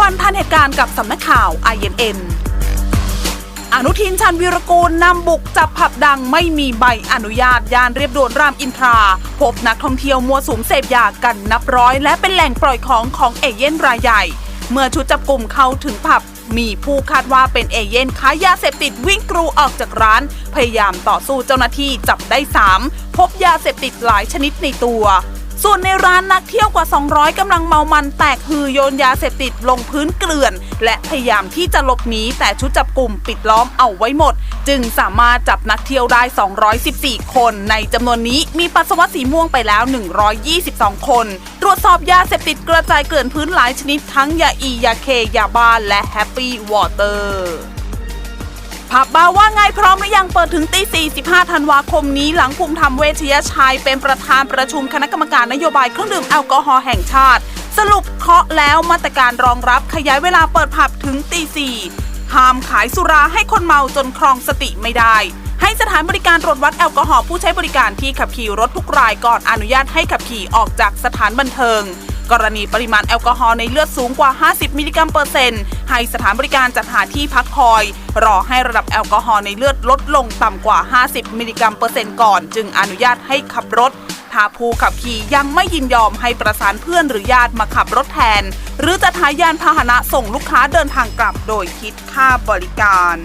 วันทันเหตุการณ์กับสำนักข่าว INN อนุทินชันวีรกูลนำบุกจับผับดังไม่มีใบอนุญาตย่านเรียบด่วนรามอินทรา พบนักท่องเที่ยวมัวสุมเสพยากันนับร้อย และเป็นแหล่งปล่อยของของเอเย่นรายใหญ่ เมื่อชุดจับกลุ่มเข้าถึงผับ มีผู้คาดว่าเป็นเอเย่นค้ายาเสพติดวิ่งกรูออกจากร้าน พยายามต่อสู้เจ้าหน้าที่จับได้ 3 พบยาเสพติดหลายชนิดในตัว ส่วนในร้านนักเที่ยวกว่า 200กำลังเมามันแตกฮือโยนยาเสพติดลงพื้นเกลื่อน และพยายามที่จะหลบหนีแต่ชุดจับกลุ่มปิดล้อมเอาไว้หมด จึงสามารถจับนักเที่ยวได้ 214 คน ในจำนวนนี้มีปัสสาวะสีม่วงไปแล้ว 122 คน ตรวจสอบยาเสพติดกระจายเกลื่อนพื้นหลายชนิดทั้งยาอียาเคยาบ้าและแฮปปี้วอเตอร์ ผับบาร์ว่าไงพร้อมหรือยังเปิดถึงตี45ธันวาคมนี้หลังภูมิธรรมเวชยชัยเป็นประธานประชุมคณะกรรมการนโยบายเครื่องดื่มแอลกอฮอล์แห่งชาติ สรุปเคาะแล้วมาตรการรองรับขยายเวลาเปิดผับถึงตี4ห้ามขายสุราให้คนเมาจนครองสติไม่ได้ ให้สถานบริการตรวจวัดแอลกอฮอล์ผู้ใช้บริการที่ขับขี่รถทุกรายก่อนอนุญาตให้ขับขี่ออกจากสถานบันเทิง กรณีปริมาณแอลกอฮอล์ในเลือดสูงกว่า 50 มิลลิกรัมเปอร์เซ็นต์ให้สถานบริการจัดหาที่พักคอย รอให้ระดับแอลกอฮอล์ในเลือดลดลงต่ำกว่า 50 มิลลิกรัมเปอร์เซ็นต์ก่อน จึงอนุญาตให้ขับรถถ้าผู้ขับขี่ยังไม่ยินยอมให้ประสานเพื่อนหรือญาติมาขับรถแทน หรือจะทายานพาหนะส่งลูกค้าเดินทางกลับโดยคิดค่าบริการ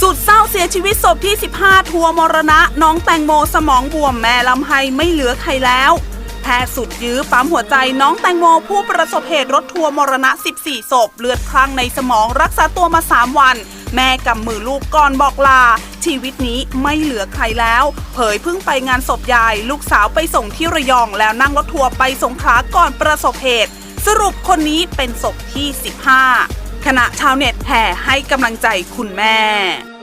สุดเศร้าเสียชีวิตศพที่ 15 ทัวร์มรณะ น้องแตงโมสมองบวมแม่ลำไห้ไม่เหลือใครแล้ว แพทย์สุดยื้อปั๊มหัวใจน้องแตงโมผู้ประสบเหตุรถทัวร์มรณะ 14 ศพ เลือดคลั่งในสมองรักษาตัวมา 3 วัน แม่กำมือลูกก่อนบอกลา ชีวิตนี้ไม่เหลือใครแล้ว เผยเพิ่งไปงานศพยาย ลูกสาวไปส่งที่ระยองแล้วนั่งรถทัวร์ไปสงขลาก่อนประสบเหตุ สรุปคนนี้เป็นศพที่ 15 ขณะชาวเน็ตแห่ให้กำลังใจคุณแม่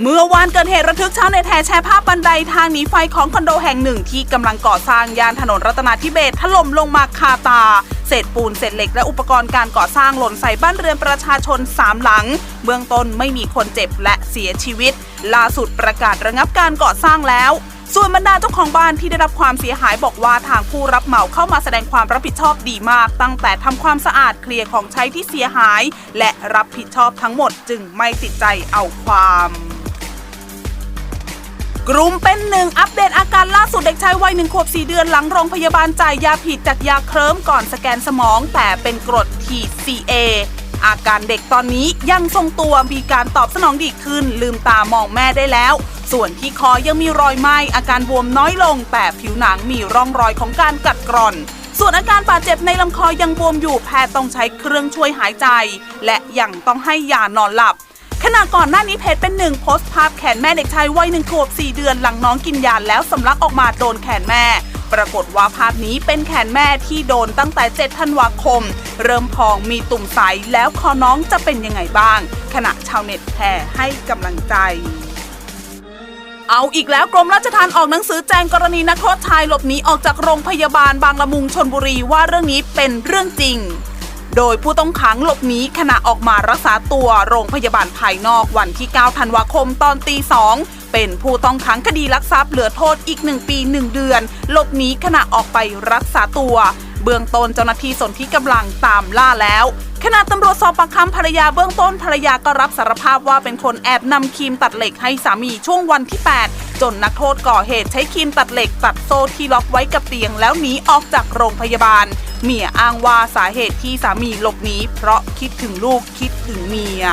เมื่อวานเกิดเหตุระทึกชาวเน็ตแห่แชร์ภาพบันไดทางหนีไฟของคอนโดแห่งหนึ่งที่กำลังก่อสร้างยานถนนรัตนาธิเบศถล่มลงมาคาตา เศษปูนเศษเหล็กและอุปกรณ์การก่อสร้างหล่นใส่บ้านเรือนประชาชนสามหลัง เบื้องต้นไม่มีคนเจ็บและเสียชีวิต ล่าสุดประกาศระงับการก่อสร้างแล้ว ส่วนบรรดาเจ้าของบ้านที่ได้รับความเสียหายบอกว่าทางผู้รับเหมาเข้ามาแสดงความรับผิดชอบดีมาก ตั้งแต่ทำความสะอาดเคลียร์ของใช้ที่เสียหาย และรับผิดชอบทั้งหมดจึงไม่ติดใจเอาความ กลุ่มเป็นหนึ่งอัปเดตอาการล่าสุดเด็กชายวัยหนึ่งขวบสี่เดือนหลังโรงพยาบาลจ่ายยาผิดจากยาเคลิ้มก่อนสแกนสมอง แต่เป็นกรด TCA อาการเด็กตอนนี้ยังทรงตัวมีการตอบสนองดีขึ้น ลืมตามองแม่ได้แล้ว ส่วนที่คอยังมีรอยไหม้อาการบวมน้อยลง แต่ผิวหนังมีร่องรอยของการกัดกร่อน ส่วนอาการบาดเจ็บในลำคอยังบวมอยู่แพทย์ต้องใช้เครื่องช่วยหายใจ และยังต้องให้ยานอนหลับ ขณะก่อนหน้านี้เพจเป็นหนึ่งโพสต์ภาพแขนแม่เด็กชายวัยหนึ่งขวบสี่เดือนหลังน้องกินยาแล้วสำลักออกมาโดนแขนแม่ ปรากฏว่าภาพนี้เป็นแขนแม่ที่โดนตั้งแต่ 7 ธันวาคม เริ่มพองมีตุ่มใสแล้วคอน้องจะเป็นยังไงบ้าง ขณะชาวเน็ตแห่ให้กำลังใจเอาอีกแล้วกรมราชทัณฑ์ออกหนังสือแจ้งกรณีนักโทษชายหลบหนีออกจากโรงพยาบาลบางละมุงชนบุรีว่าเรื่องนี้เป็นเรื่องจริง โดยผู้ต้องขังหลบหนีขณะออกมารักษาตัวโรงพยาบาลภายนอกวันที่ 9 ธันวาคมตอนตีสองเป็นผู้ต้องขังคดีลักทรัพย์เหลือโทษอีก 1 ปี 1 เดือน หลบหนีขณะออกไปรักษาตัว เบื้องต้นเจ้าหน้าที่สนที่กำลังตามล่าแล้วขณะตำรวจสอบปากคำภรรยาเบื้องต้นภรรยาก็รับสารภาพว่าเป็นคนแอบนำครีมตัดเหล็กให้สามีช่วงวันที่ 8 จนนักโทษก่อเหตุใช้ครีมตัดเหล็กตัดโซ่ที่ล็อกไว้กับเตียงแล้วหนีออกจากโรงพยาบาล เมียอ้างว่าสาเหตุที่สามีหลบหนีเพราะคิดถึงลูกคิดถึงเมีย